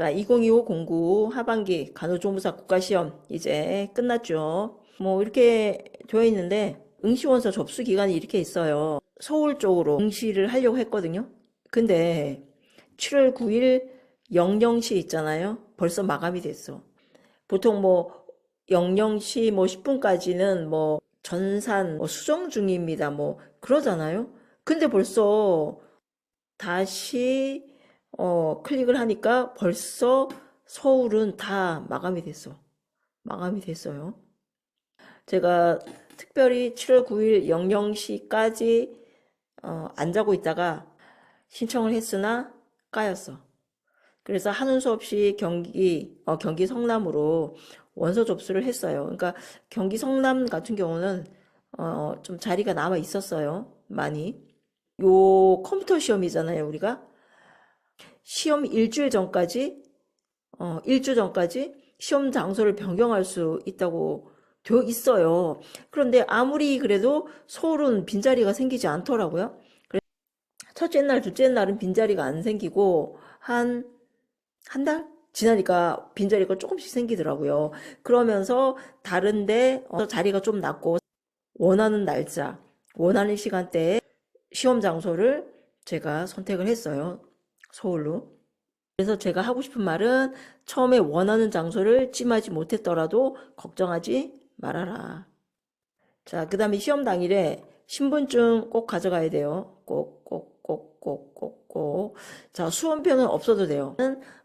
자, 2025 공구 하반기 간호조무사 국가시험 이제 끝났죠. 뭐 이렇게 되어 있는데 응시원서 접수 기간이 이렇게 있어요. 서울 쪽으로 응시를 하려고 했거든요. 근데 7월 9일 00시 있잖아요. 벌써 마감이 됐어. 보통 뭐 00시 뭐 10분까지는 뭐 전산 뭐 수정 중입니다. 뭐 그러잖아요. 근데 벌써 다시 어, 클릭을 하니까 벌써 서울은 다 마감이 됐어. 마감이 됐어요. 제가 특별히 7월 9일 00시까지 어, 안 자고 있다가 신청을 했으나 까였어. 그래서 하는 수 없이 경기, 어, 경기 성남으로 원서 접수를 했어요. 그러니까 경기 성남 같은 경우는 어, 좀 자리가 남아 있었어요. 많이. 요 컴퓨터 시험이잖아요, 우리가. 시험 일주일 전까지, 어, 일주 전까지 시험 장소를 변경할 수 있다고 되어 있어요. 그런데 아무리 그래도 서울은 빈자리가 생기지 않더라고요. 첫째 날, 둘째 날은 빈자리가 안 생기고, 한, 한 달? 지나니까 빈자리가 조금씩 생기더라고요. 그러면서 다른데 어, 자리가 좀 낮고, 원하는 날짜, 원하는 시간대에 시험 장소를 제가 선택을 했어요. 서울로. 그래서 제가 하고 싶은 말은 처음에 원하는 장소를 찜하지 못했더라도 걱정하지 말아라. 자, 그 다음에 시험 당일에 신분증 꼭 가져가야 돼요. 꼭, 꼭, 꼭, 꼭, 꼭, 꼭. 자, 수험표는 없어도 돼요.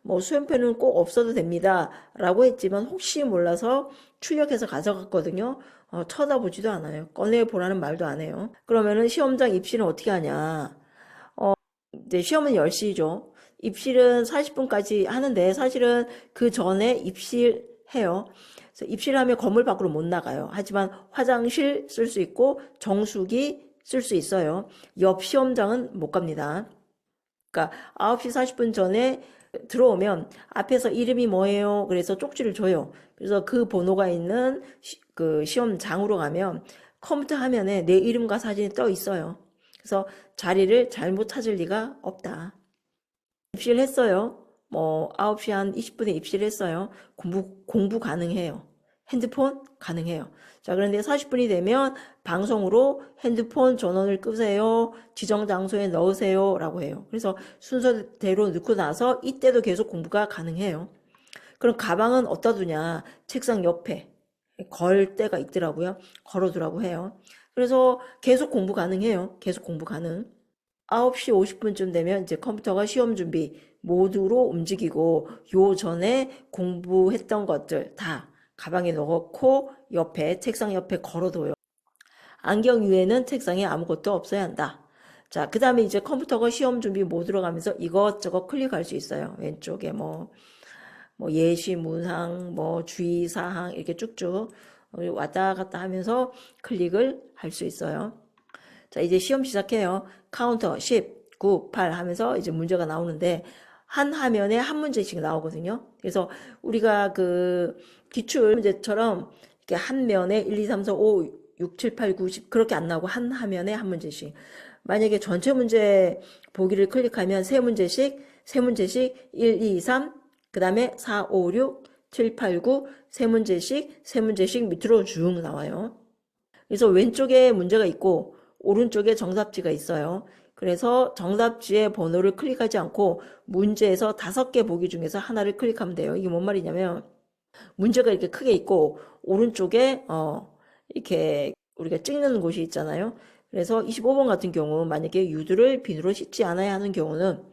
뭐 수험표는 꼭 없어도 됩니다. 라고 했지만 혹시 몰라서 출력해서 가져갔거든요. 어, 쳐다보지도 않아요. 꺼내보라는 말도 안 해요. 그러면은 시험장 입시는 어떻게 하냐. 어, 이제 시험은 10시죠. 입실은 40분까지 하는데 사실은 그 전에 입실 해요. 그래서 입실하면 건물 밖으로 못 나가요. 하지만 화장실 쓸 수 있고 정수기 쓸 수 있어요. 옆 시험장은 못 갑니다. 그러니까 9시 40분 전에 들어오면 앞에서 이름이 뭐예요? 그래서 쪽지를 줘요. 그래서 그 번호가 있는 시, 그 시험장으로 가면 컴퓨터 화면에 내 이름과 사진이 떠 있어요. 그래서 자리를 잘못 찾을 리가 없다. 입시를 했어요. 뭐 9시 한 20분에 입시를 했어요. 공부 공부 가능해요. 핸드폰 가능해요. 자, 그런데 40분이 되면 방송으로 핸드폰 전원을 끄세요. 지정 장소에 넣으세요. 라고 해요. 그래서 순서대로 넣고 나서 이때도 계속 공부가 가능해요. 그럼 가방은 어디다 두냐? 책상 옆에 걸 때가 있더라고요. 걸어두라고 해요. 그래서 계속 공부 가능해요. 계속 공부 가능. 9시 50분쯤 되면 이제 컴퓨터가 시험 준비 모드로 움직이고 요 전에 공부했던 것들 다 가방에 넣고 옆에 책상 옆에 걸어둬요. 안경 위에는 책상에 아무것도 없어야 한다. 자, 그 다음에 이제 컴퓨터가 시험 준비 모드로 가면서 이것저것 클릭할 수 있어요. 왼쪽에 뭐, 뭐 예시, 문항, 뭐 주의사항 이렇게 쭉쭉 왔다 갔다 하면서 클릭을 할 수 있어요. 자, 이제 시험 시작해요. 카운터 10, 9, 8 하면서 이제 문제가 나오는데 한 화면에 한 문제씩 나오거든요. 그래서 우리가 그 기출 문제처럼 이렇게 한 면에 1, 2, 3, 4, 5, 6, 7, 8, 9, 10 그렇게 안 나오고 한 화면에 한 문제씩. 만약에 전체 문제 보기를 클릭하면 세 문제씩, 세 문제씩 1, 2, 3, 그 다음에 4, 5, 6, 7, 8, 9, 세 문제씩, 세 문제씩 밑으로 쭉 나와요. 그래서 왼쪽에 문제가 있고 오른쪽에 정답지가 있어요. 그래서 정답지의 번호를 클릭하지 않고 문제에서 다섯 개 보기 중에서 하나를 클릭하면 돼요. 이게 뭔 말이냐면 문제가 이렇게 크게 있고 오른쪽에 어 이렇게 우리가 찍는 곳이 있잖아요. 그래서 25번 같은 경우 만약에 유두를 비누로 씻지 않아야 하는 경우는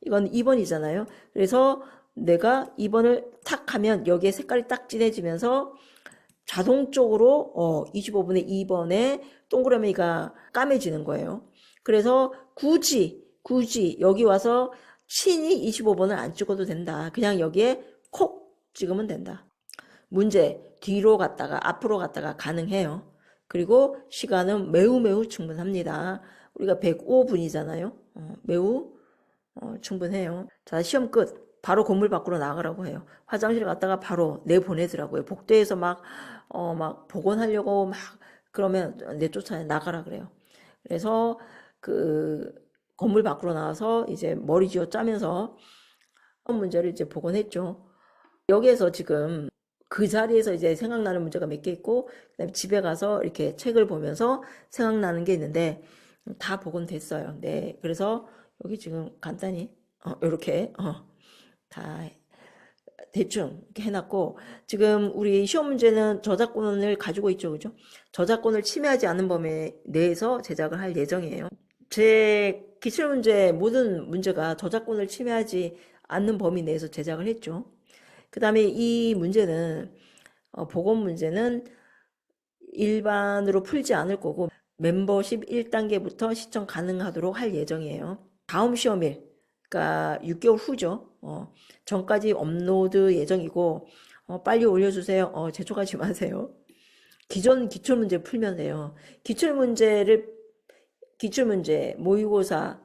이건 2번이잖아요. 그래서 내가 2번을 탁 하면 여기에 색깔이 딱 진해지면서 자동적으로 어 25분의 2번에 동그라미가 까매지는 거예요. 그래서 굳이 굳이 여기 와서 친히 25번을 안 찍어도 된다. 그냥 여기에 콕 찍으면 된다. 문제 뒤로 갔다가 앞으로 갔다가 가능해요. 그리고 시간은 매우 매우 충분합니다. 우리가 105분이잖아요. 어, 매우 어, 충분해요. 자 시험 끝. 바로 건물 밖으로 나가라고 해요. 화장실 갔다가 바로 내보내더라고요. 복도에서 막, 어, 막 복원하려고 막 그러면 내쫓아 나가라 그래요. 그래서 그 건물 밖으로 나와서 이제 머리 쥐어 짜면서 문제를 이제 복원했죠. 여기에서 지금 그 자리에서 이제 생각나는 문제가 몇 개 있고, 그다음에 집에 가서 이렇게 책을 보면서 생각나는 게 있는데, 다 복원됐어요. 네. 그래서 여기 지금 간단히, 어, 이렇게, 어, 다 대충 해놨고, 지금 우리 시험 문제는 저작권을 가지고 있죠. 그죠? 저작권을 침해하지 않는 범위 내에서 제작을 할 예정이에요. 제 기출 문제 모든 문제가 저작권을 침해하지 않는 범위 내에서 제작을 했죠. 그 다음에 이 문제는 어, 보건 문제는 일반으로 풀지 않을 거고 멤버십 1단계부터 시청 가능하도록 할 예정이에요. 다음 시험일, 그러니까 6개월 후죠. 어, 전까지 업로드 예정이고 어, 빨리 올려주세요. 어, 재촉하지 마세요. 기존 기출문제 풀면 돼요. 기출문제를 기출문제, 모의고사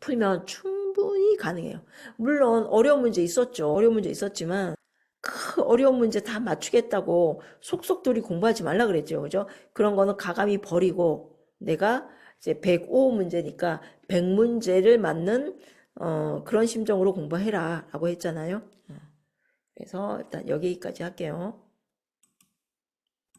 풀면 충분히 가능해요. 물론 어려운 문제 있었죠. 어려운 문제 있었지만 그 어려운 문제 다 맞추겠다고 속속들이 공부하지 말라 그랬죠. 그죠? 그런 거는 가감히 버리고 내가 이제 105 문제니까 100문제를 맞는 어, 그런 심정으로 공부해라 라고 했잖아요. 어. 그래서 일단 여기까지 할게요.